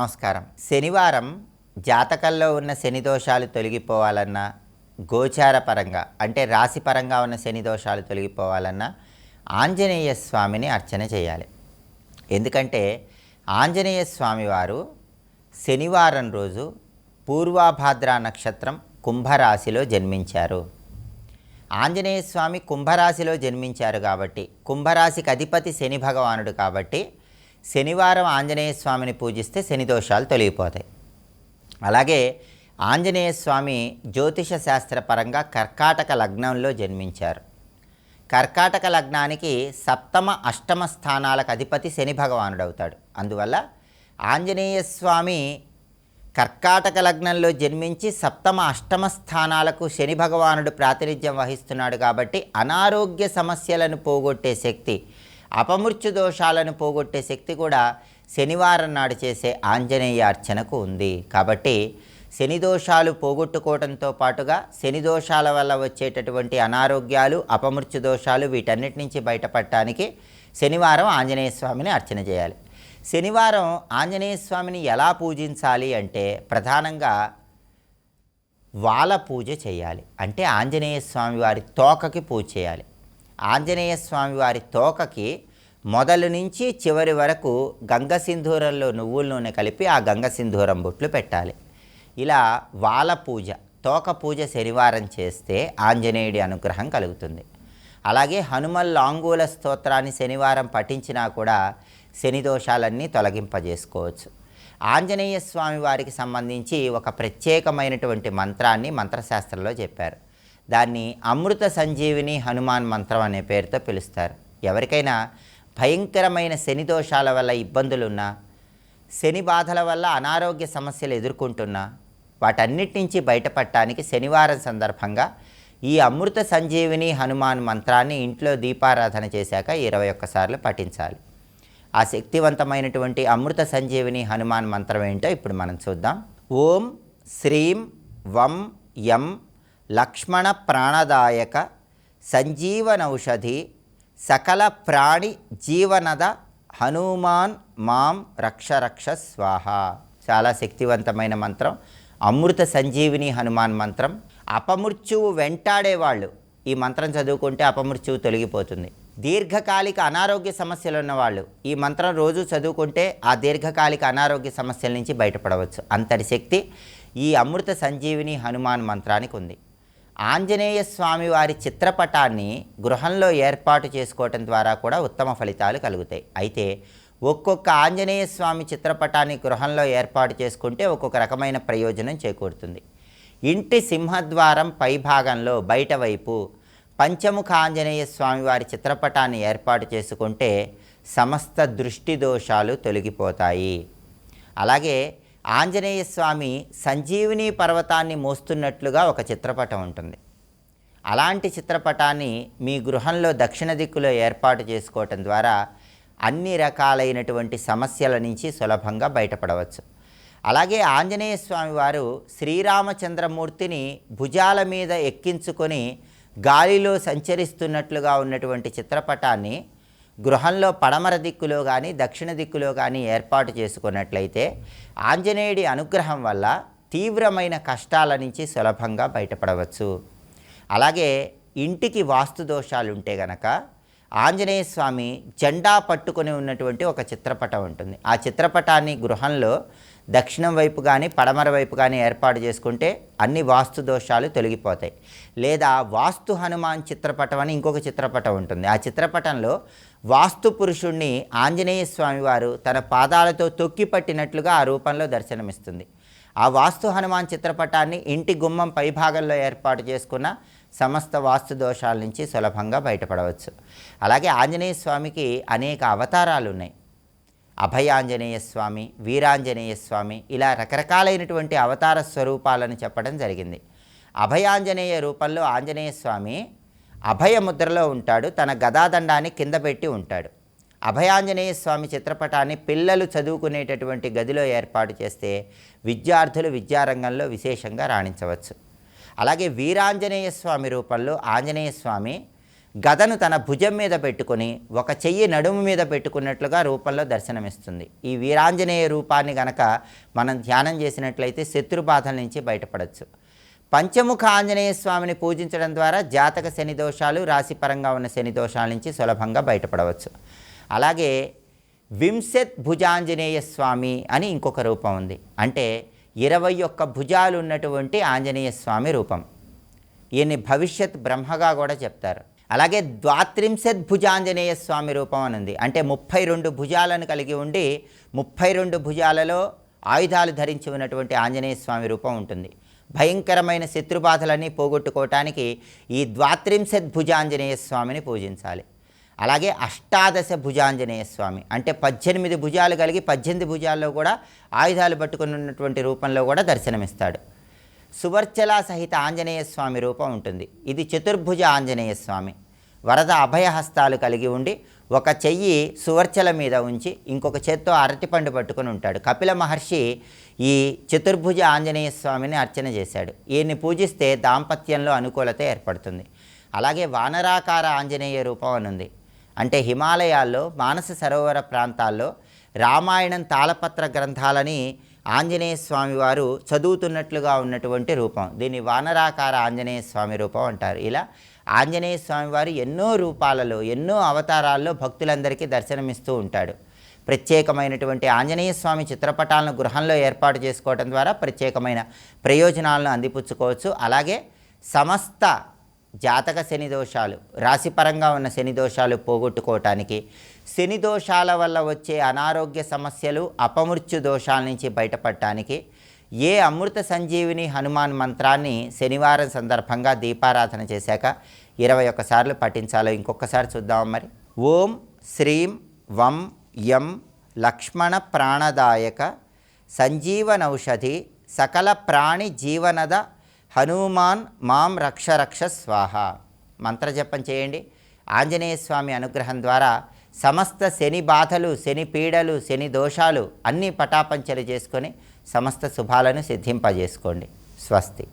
నమస్కారం. శనివారం జాతకంలో ఉన్న శని దోషాలు తొలగిపోవాలన్నా గోచార పరంగా అంటే రాశిపరంగా ఉన్న శని దోషాలు తొలగిపోవాలన్నా ఆంజనేయ స్వామిని అర్చన చేయాలి. ఎందుకంటే ఆంజనేయ స్వామి వారు శనివారం రోజు పూర్వాభాద్ర నక్షత్రం కుంభరాశిలో జన్మించారు. ఆంజనేయ స్వామి కుంభరాశిలో జన్మించారు కాబట్టి కుంభరాశికి అధిపతి శని భగవానుడు కాబట్టి శనివారం ఆంజనేయ స్వామిని పూజిస్తే శని దోషాలు తొలగిపోతాయి. అలాగే ఆంజనేయ స్వామి జ్యోతిష శాస్త్రపరంగా కర్కాటక లగ్నంలో జన్మించారు. కర్కాటక లగ్నానికి సప్తమ అష్టమ స్థానాలకు అధిపతి శని భగవానుడు అవుతాడు అందువల్ల ఆంజనేయ స్వామి కర్కాటక లగ్నంలో జన్మించి సప్తమ అష్టమ స్థానాలకు శని భగవానుడు ప్రాతినిధ్యం వహిస్తున్నాడు కాబట్టి అనారోగ్య సమస్యలను పోగొట్టే శక్తి అపమృత్యు దోషాలను పోగొట్టే శక్తి కూడా శనివారం నాడు చేసే ఆంజనేయ అర్చనకు ఉంది. కాబట్టి శని దోషాలు పోగొట్టుకోవడంతో పాటుగా శని దోషాల వల్ల వచ్చేటటువంటి అనారోగ్యాలు అపమృత్యు దోషాలు వీటన్నిటి నుంచి బయటపడటానికి శనివారం ఆంజనేయ స్వామిని అర్చన చేయాలి. శనివారం ఆంజనేయ స్వామిని ఎలా పూజించాలి అంటే ప్రధానంగా వాల పూజ చేయాలి. అంటే ఆంజనేయ స్వామి వారి తోకకి పూజ చేయాలి. ఆంజనేయ స్వామి వారి తోకకి మొదలు నుంచి చివరి వరకు గంగ సింధూరంలో నువ్వుల నూనె కలిపి ఆ గంగ సింధూరం బొట్లు పెట్టాలి. ఇలా వాల పూజ తోక పూజ శనివారం చేస్తే ఆంజనేయుడి అనుగ్రహం కలుగుతుంది. అలాగే హనుమల్ లాంగూల స్తోత్రాన్ని శనివారం పఠించినా కూడా శని దోషాలన్నీ తొలగింపజేసుకోవచ్చు. ఆంజనేయ స్వామి వారికి సంబంధించి ఒక ప్రత్యేకమైనటువంటి మంత్రాన్ని మంత్రశాస్త్రంలో చెప్పారు. దాన్ని అమృత సంజీవిని హనుమాన్ మంత్రం అనే పేరుతో పిలుస్తారు. ఎవరికైనా భయంకరమైన శని దోషాల వల్ల ఇబ్బందులున్నా శని బాధల వల్ల అనారోగ్య సమస్యలు ఎదుర్కొంటున్నా వాటన్నిటి నుంచి బయటపడటానికి శనివారం సందర్భంగా ఈ అమృత సంజీవిని హనుమాన్ మంత్రాన్ని ఇంట్లో దీపారాధన చేశాక ఇరవై ఒక్కసార్లు పఠించాలి. ఆ శక్తివంతమైనటువంటి అమృత సంజీవిని హనుమాన్ మంత్రం ఏంటో ఇప్పుడు మనం చూద్దాం. ఓం శ్రీం వం యం లక్ష్మణ ప్రాణదాయక సంజీవనౌషధి సకల ప్రాణి జీవనద హనుమాన్ మాం రక్ష రక్ష స్వాహ. చాలా శక్తివంతమైన మంత్రం. అమృత సంజీవిని హనుమాన్ మంత్రం. అపమృత్యువు వెంటాడేవాళ్ళు ఈ మంత్రం చదువుకుంటే అపమృత్యువు తొలగిపోతుంది. దీర్ఘకాలిక అనారోగ్య సమస్యలు ఉన్నవాళ్ళు ఈ మంత్రం రోజు చదువుకుంటే ఆ దీర్ఘకాలిక అనారోగ్య సమస్యల నుంచి బయటపడవచ్చు. అంతటి శక్తి ఈ అమృత సంజీవిని హనుమాన్ మంత్రానికి ఉంది. ఆంజనేయ స్వామి వారి చిత్రపటాన్ని గృహంలో ఏర్పాటు చేసుకోవటం ద్వారా కూడా ఉత్తమ ఫలితాలు కలుగుతాయి. అయితే ఒక్కొక్క ఆంజనేయ స్వామి చిత్రపటాన్ని గృహంలో ఏర్పాటు చేసుకుంటే ఒక్కొక్క రకమైన ప్రయోజనం చేకూరుతుంది. ఇంటి సింహద్వారం పైభాగంలో బయట వైపు పంచముఖ ఆంజనేయ స్వామి వారి చిత్రపటాన్ని ఏర్పాటు చేసుకుంటే సమస్త దృష్టి దోషాలు తొలగిపోతాయి. అలాగే ఆంజనేయ స్వామి సంజీవిని పర్వతాన్ని మోస్తున్నట్లుగా ఒక చిత్రపటం ఉంటుంది. అలాంటి చిత్రపటాన్ని మీ గృహంలో దక్షిణ దిక్కులో ఏర్పాటు చేసుకోవటం ద్వారా అన్ని రకాలైనటువంటి సమస్యల నుంచి సులభంగా బయటపడవచ్చు. అలాగే ఆంజనేయ స్వామి వారు శ్రీరామచంద్రమూర్తిని భుజాల మీద ఎక్కించుకొని గాలిలో సంచరిస్తున్నట్లుగా ఉన్నటువంటి చిత్రపటాన్ని గృహంలో పడమర దిక్కులో కానీ దక్షిణ దిక్కులో కానీ ఏర్పాటు చేసుకున్నట్లయితే ఆంజనేయుడి అనుగ్రహం వల్ల తీవ్రమైన కష్టాల నుంచి సులభంగా బయటపడవచ్చు. అలాగే ఇంటికి వాస్తు దోషాలు ఉంటే గనక ఆంజనేయ స్వామి జెండా పట్టుకొని ఉన్నటువంటి ఒక చిత్రపటం ఉంటుంది. ఆ చిత్రపటాన్ని గృహంలో దక్షిణం వైపు కానీ పడమర వైపు కానీ ఏర్పాటు చేసుకుంటే అన్ని వాస్తు దోషాలు తొలగిపోతాయి. లేదా వాస్తు హనుమాన్ చిత్రపటం అని ఇంకొక చిత్రపటం ఉంటుంది. ఆ చిత్రపటంలో వాస్తు పురుషుణ్ణి ఆంజనేయ స్వామివారు తన పాదాలతో తొక్కి పట్టినట్లుగా ఆ రూపంలో దర్శనమిస్తుంది. ఆ వాస్తు హనుమాన్ చిత్రపటాన్ని ఇంటి గుమ్మం పైభాగంలో ఏర్పాటు చేసుకున్న సమస్త వాస్తు దోషాల నుంచి సులభంగా బయటపడవచ్చు. అలాగే ఆంజనేయ స్వామికి అనేక అవతారాలు ఉన్నాయి అభయాంజనేయ స్వామి వీరాంజనేయ స్వామి ఇలా రకరకాలైనటువంటి అవతార స్వరూపాలను చెప్పడం జరిగింది. అభయాంజనేయ రూపంలో ఆంజనేయ స్వామి అభయ ముద్రలో ఉంటాడు తన గదాదండాన్ని కింద పెట్టి ఉంటాడు. అభయాంజనేయ స్వామి చిత్రపటాన్ని పిల్లలు చదువుకునేటటువంటి గదిలో ఏర్పాటు చేస్తే విద్యార్థులు విద్యారంగంలో విశేషంగా రాణించవచ్చు. అలాగే వీరాంజనేయ స్వామి రూపంలో ఆంజనేయ స్వామి గదను తన భుజం మీద పెట్టుకొని ఒక చెయ్యి నడుము మీద పెట్టుకున్నట్లుగా రూపంలో దర్శనమిస్తుంది. ఈ వీరాంజనేయ రూపాన్ని గనక మనం ధ్యానం చేసినట్లయితే శత్రుబాధల నుంచి బయటపడవచ్చు పంచముఖ ఆంజనేయ స్వామిని పూజించడం ద్వారా జాతక శని దోషాలు రాశిపరంగా ఉన్న శని దోషాల నుంచి సులభంగా బయటపడవచ్చు. అలాగే వింశత్ భుజాంజనేయ స్వామి అని ఇంకొక రూపం ఉంది. అంటే ఇరవై ఒక్క భుజాలు ఉన్నటువంటి ఆంజనేయ స్వామి రూపం. ఈయన్ని భవిష్యత్ బ్రహ్మగా కూడా చెప్తారు. అలాగే ద్వాత్రింశత్ భుజాంజనేయ స్వామి రూపం అని ఉంది. అంటే ముప్పై రెండు భుజాలను కలిగి ఉండి ముప్పై రెండు భుజాలలో ఆయుధాలు ధరించి ఉన్నటువంటి ఆంజనేయ స్వామి రూపం ఉంటుంది. భయంకరమైన శత్రుబాధలన్నీ పోగొట్టుకోవటానికి ఈ ద్వాత్రింశత్ భుజాంజనేయ స్వామిని పూజించాలి. అలాగే అష్టాదశ భుజాంజనేయ స్వామి అంటే పద్దెనిమిది భుజాలు కలిగి పద్దెనిమిది భుజాల్లో కూడా ఆయుధాలు పట్టుకుని ఉన్నటువంటి రూపంలో కూడా దర్శనమిస్తాడు. సువర్చల సహిత ఆంజనేయ స్వామి రూపం ఉంటుంది. ఇది చతుర్భుజ ఆంజనేయ స్వామి. వరద అభయహస్తాలు కలిగి ఉండి ఒక చెయ్యి సువర్చల మీద ఉంచి ఇంకొక చేత్తో అరటిపండు పట్టుకొని ఉంటాడు. కపిల మహర్షి ఈ చతుర్భుజ ఆంజనేయ స్వామిని అర్చన చేశాడు. ఈయన్ని పూజిస్తే దాంపత్యంలో అనుకూలత ఏర్పడుతుంది. అలాగే వానరాకార ఆంజనేయ రూపం అని ఉంది. అంటే హిమాలయాల్లో మానస సరోవర ప్రాంతాల్లో రామాయణం తాళపత్ర గ్రంథాలని ఆంజనేయ స్వామి వారు చదువుతున్నట్లుగా ఉన్నటువంటి రూపం. దీన్ని వానరాకార ఆంజనేయ స్వామి రూపం అంటారు. ఇలా ఆంజనేయ స్వామి వారు ఎన్నో రూపాలలో ఎన్నో అవతారాల్లో భక్తులందరికీ దర్శనమిస్తూ ఉంటాడు. ప్రత్యేకమైనటువంటి ఆంజనేయ స్వామి చిత్రపటాలను గృహంలో ఏర్పాటు చేసుకోవడం ద్వారా ప్రత్యేకమైన ప్రయోజనాలను అందిపుచ్చుకోవచ్చు. అలాగే సమస్త జాతక శని దోషాలు రాశిపరంగా ఉన్న శని దోషాలు పోగొట్టుకోవటానికి శని దోషాల వల్ల వచ్చే అనారోగ్య సమస్యలు అపమృత్యు దోషాల నుంచి బయటపడటానికి ఏ అమృత సంజీవిని హనుమాన్ మంత్రాన్ని శనివారం సందర్భంగా దీపారాధన చేశాక ఇరవై ఒక్కసార్లు పఠించాలో ఇంకొకసారి చూద్దాం మరి. ఓం శ్రీం వం యం లక్ష్మణ ప్రాణదాయక సంజీవనౌషధి సకల ప్రాణి జీవనద హనుమాన్ మాం రక్ష రక్ష స్వాహ. మంత్రజపం చేయండి. ఆంజనేయ స్వామి అనుగ్రహం ద్వారా సమస్త శని బాధలు శని పీడలు శని దోషాలు అన్నీ పటాపంచలు చేసుకొని సమస్త శుభాలను సిద్ధింపజేసుకోండి. స్వస్తి.